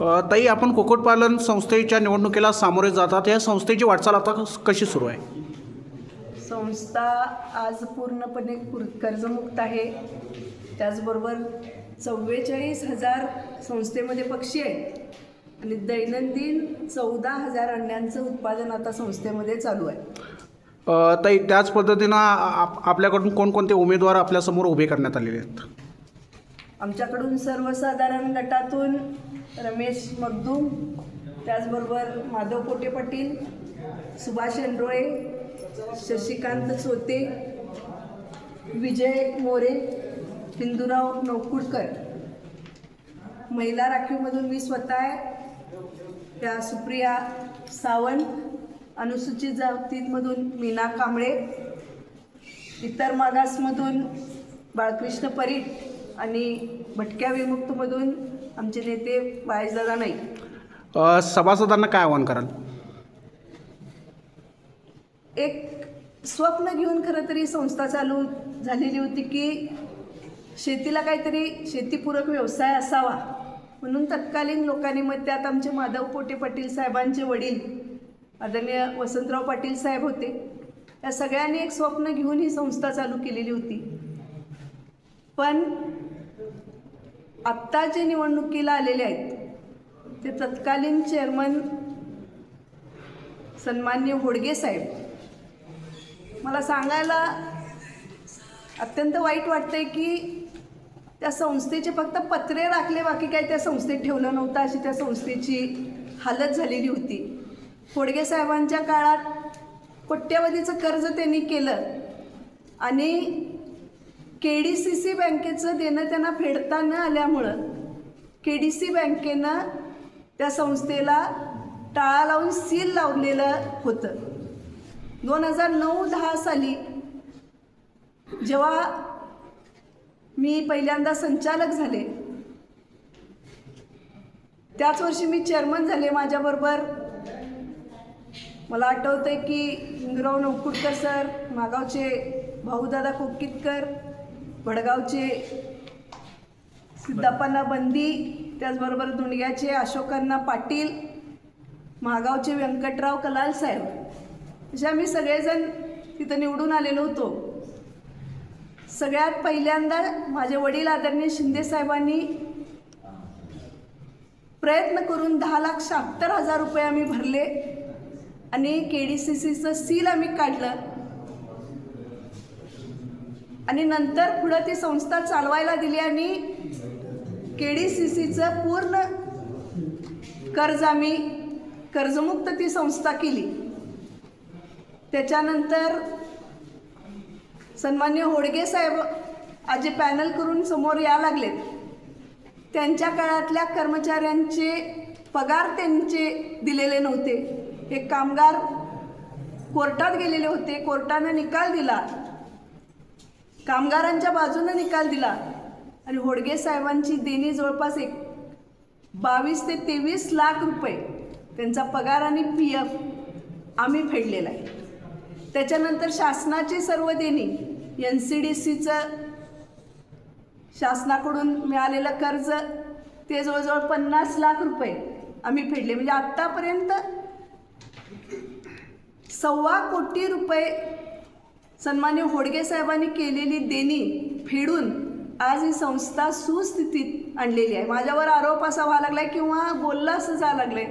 ताई आपण कुक्कुटपालन संस्थेच्या निवडणुकीला सामोरे जातात. या संस्थेची वाटचाल आता कशी सुरू आहे? संस्था आज पूर्णपणे कुर- कर्जमुक्त आहे. त्याचबरोबर चव्वेचाळीस हजार संस्थेमध्ये पक्षी आहेत. आणि दैनंदिन चौदा हजार अंड्यांचं उत्पादन आता संस्थेमध्ये चालू आहे. ताई त्याच पद्धतीनं आप- आपल्याकडून कोणकोणते उमेदवार आपल्यासमोर उभे करण्यात आलेले आहेत? आमच्याकडून सर्वसाधारण गटातून रमेश मगदूम त्याचबरोबर माधव कोटे पाटील सुभाष एंडोळे शशिकांत सोते विजय मोरे हिंदूराव नोकुडकर महिला राखीवमधून मी स्वतः आहे. त्या सुप्रिया सावंत अनुसूचित जातीमधून मीना कांबळे इतर मागासमधून बाळकृष्ण परीट आणि भटक्या विमुक्तमधून आमचे नेते नाईक. अ, सभासदांना काय आवाहन कराल? एक स्वप्न घेऊन खरं तरी संस्था चालू झालेली होती की शेतीला काहीतरी शेतीपूरक व्यवसाय असावा. म्हणून तत्कालीन लोकांनी मग त्यात आमचे माधव पोटे पाटील साहेबांचे वडील आदरणीय वसंतराव पाटील साहेब होते. या सगळ्यांनी एक स्वप्न घेऊन ही संस्था चालू केलेली होती. पण आत्ता जे निवडणुकीला आलेले आहेत ते तत्कालीन चेअरमन सन्मान्य होडगे साहेब. मला सांगायला अत्यंत वाईट वाटतंय की त्या संस्थेचे फक्त पत्रे राखले बाकी काय त्या संस्थेत ठेवलं नव्हतं अशी त्या संस्थेची हालत झालेली होती. होडगे साहेबांच्या काळात कोट्यवधीचं कर्ज त्यांनी केलं आणि के डी सी सी बँकेचं देणं त्यांना फेडता न आल्यामुळं के डी सी बँकेनं त्या संस्थेला टाळा लावून सील लावलेलं होतं. दोन हजार नऊ दहा साली जेव्हा मी पहिल्यांदा संचालक झाले त्याच वर्षी मी चेअरमन झाले माझ्याबरोबर. मला आठवतं आहे की हिंगराव नौकुडकर सर मागावचे भाऊदादा कोकितकर भडगावचे सिद्धप्पांना बंदी त्याचबरोबर दुंडग्याचे अशोकांना पाटील महागावचे व्यंकटराव कलाल साहेब. असे आम्ही सगळेजण तिथं निवडून आलेलो होतो. सगळ्यात पहिल्यांदा माझे वडील आदरणीय शिंदे साहेबांनी प्रयत्न करून दहा लाख शहात्तर हजार रुपये आम्ही भरले आणि के डी सी सीचं सील आम्ही काढलं. आणि नंतर पुढं ती संस्था चालवायला दिली आणि के डी सी सीचं पूर्ण कर्ज आम्ही कर्जमुक्त ती संस्था केली. त्याच्यानंतर सन्मान्य होडगे साहेब आजे पॅनल करून समोर या लागलेत. त्यांच्या काळातल्या कर्मचाऱ्यांचे पगार त्यांचे दिलेले नव्हते. हे कामगार कोर्टात गेलेले होते. कोर्टानं निकाल दिला. कामगारांच्या बाजूनं निकाल दिला आणि होडगे साहेबांची देणी जवळपास एक बावीस ते तेवीस लाख रुपये त्यांचा पगार आणि पी एफ आम्ही फेडलेला आहे. त्याच्यानंतर शासनाची सर्व देणी एन सी डी सीचं शासनाकडून मिळालेलं कर्ज ते जवळजवळ पन्नास लाख रुपये आम्ही फेडले. म्हणजे आत्तापर्यंत सव्वा कोटी रुपये सन्मान्य होडगे साहेबांनी केलेली देणी फेडून आज ही संस्था सुस्थितीत आणलेली आहे. माझ्यावर आरोप असा व्हायला लागलाय किंवा बोलला असं लागलं लागलंय.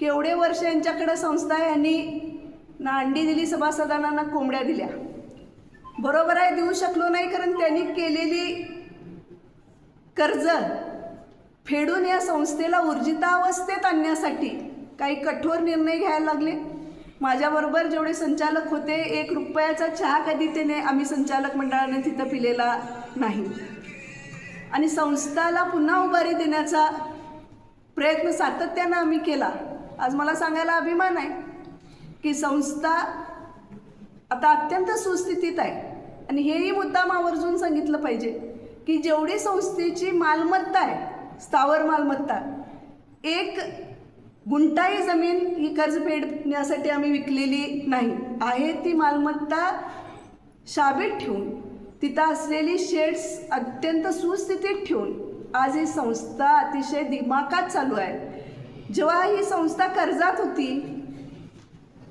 की एवढे वर्ष यांच्याकडे संस्था यांनी ना अंडी दिली सभासदांना ना कोंबड्या दिल्या. बरोबर आहे देऊ शकलो नाही कारण त्यांनी केलेली कर्ज फेडून या संस्थेला ऊर्जितावस्थेत आणण्यासाठी काही कठोर निर्णय घ्यायला लागले. माझ्याबरोबर जेवढे संचालक होते एक रुपयाचा चहा कधी त्याने आम्ही संचालक मंडळाने तिथं पिलेला नाही. आणि संस्थाला पुन्हा उभारी देण्याचा प्रयत्न सातत्यानं आम्ही केला. आज मला सांगायला अभिमान आहे की संस्था आता अत्यंत सुस्थितीत आहे. आणि हेही मुद्दाम आवर्जून सांगितलं पाहिजे की जेवढी संस्थेची मालमत्ता आहे स्थावर मालमत्ता एक गुंटाही जमीन ही कर्ज फेडण्यासाठी आम्ही विकलेली नाही. आहे ती मालमत्ता शाबीत ठेवून तिथं असलेली शेड्स अत्यंत सुस्थितीत ठेवून आज ही संस्था अतिशय दिमाकात चालू आहे. जेव्हा ही संस्था कर्जात होती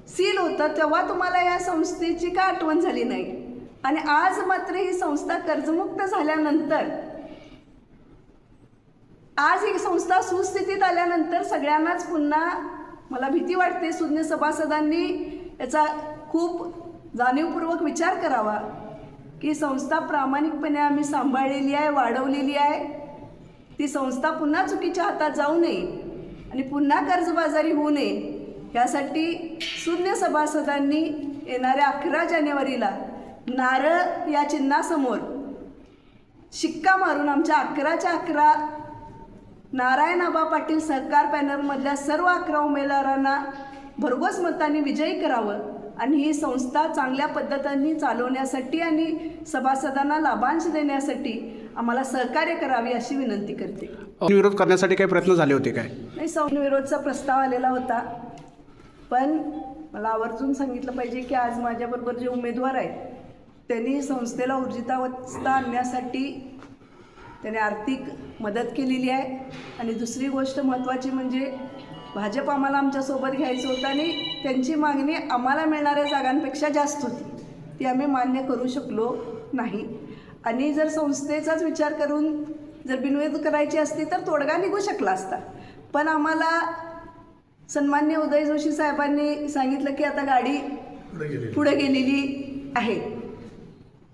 सील होतं तेव्हा तुम्हाला या संस्थेची का आठवण झाली नाही? आणि आज मात्र ही संस्था कर्जमुक्त झाल्यानंतर आज ही संस्था सुस्थितीत आल्यानंतर सगळ्यांनाच पुन्हा मला भीती वाटते. सुज्ञ सभासदांनी याचा खूप जाणीवपूर्वक विचार करावा. की संस्था प्रामाणिकपणे आम्ही सांभाळलेली आहे वाढवलेली आहे. ती संस्था पुन्हा चुकीच्या हातात जाऊ नये आणि पुन्हा कर्जबाजारी होऊ नये. यासाठी शून्य सभासदांनी येणाऱ्या अकरा जानेवारीला नारळ या चिन्हासमोर शिक्का मारून आमच्या अकराच्या अकरा नारायण आबा पाटील सहकार पॅनलमधल्या सर्व अकरा उमेदवारांना भरघोस मतांनी विजयी करावं आणि ही संस्था चांगल्या पद्धतीने चालवण्यासाठी आणि सभासदांना लाभांश देण्यासाठी आम्हाला सहकार्य करावे अशी विनंती करते. विरोध करण्यासाठी काही प्रयत्न झाले होते काय? नाही संविरोधचा प्रस्ताव आलेला होता. पण मला आवर्जून सांगितलं पाहिजे की आज माझ्याबरोबर जे उमेदवार आहेत त्यांनी संस्थेला ऊर्जितावस्था आणण्यासाठी त्याने आर्थिक मदत केलेली आहे. आणि दुसरी गोष्ट महत्त्वाची म्हणजे भाजप आम्हाला आमच्यासोबत घ्यायचं होतं आणि त्यांची मागणी आम्हाला मिळणाऱ्या जागांपेक्षा जास्त होती. ती आम्ही मान्य करू शकलो नाही. आणि जर संस्थेचाच विचार करून जर बिनविरोध करायची असती तर तोडगा निघू शकला असता. पण आम्हाला सन्मान्य उदय जोशी साहेबांनी सांगितलं की आता गाडी पुढे गेलेली आहे.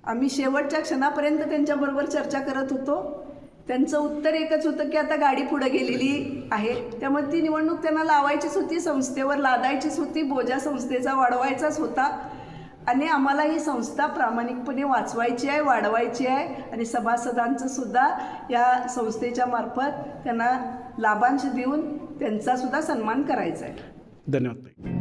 आम्ही शेवटच्या क्षणापर्यंत त्यांच्याबरोबर चर्चा करत होतो. त्यांचं उत्तर एकच होतं की आता गाडी पुढे गेलेली आहे. त्यामुळे ती निवडणूक त्यांना लावायचीच होती संस्थेवर लादायचीच होती बोजा संस्थेचा वाढवायचाच होता. आणि आम्हाला ही संस्था प्रामाणिकपणे वाचवायची आहे वाढवायची आहे. आणि सभासदांचं सुद्धा या संस्थेच्या मार्फत त्यांना लाभांश देऊन त्यांचासुद्धा सन्मान करायचा आहे. धन्यवाद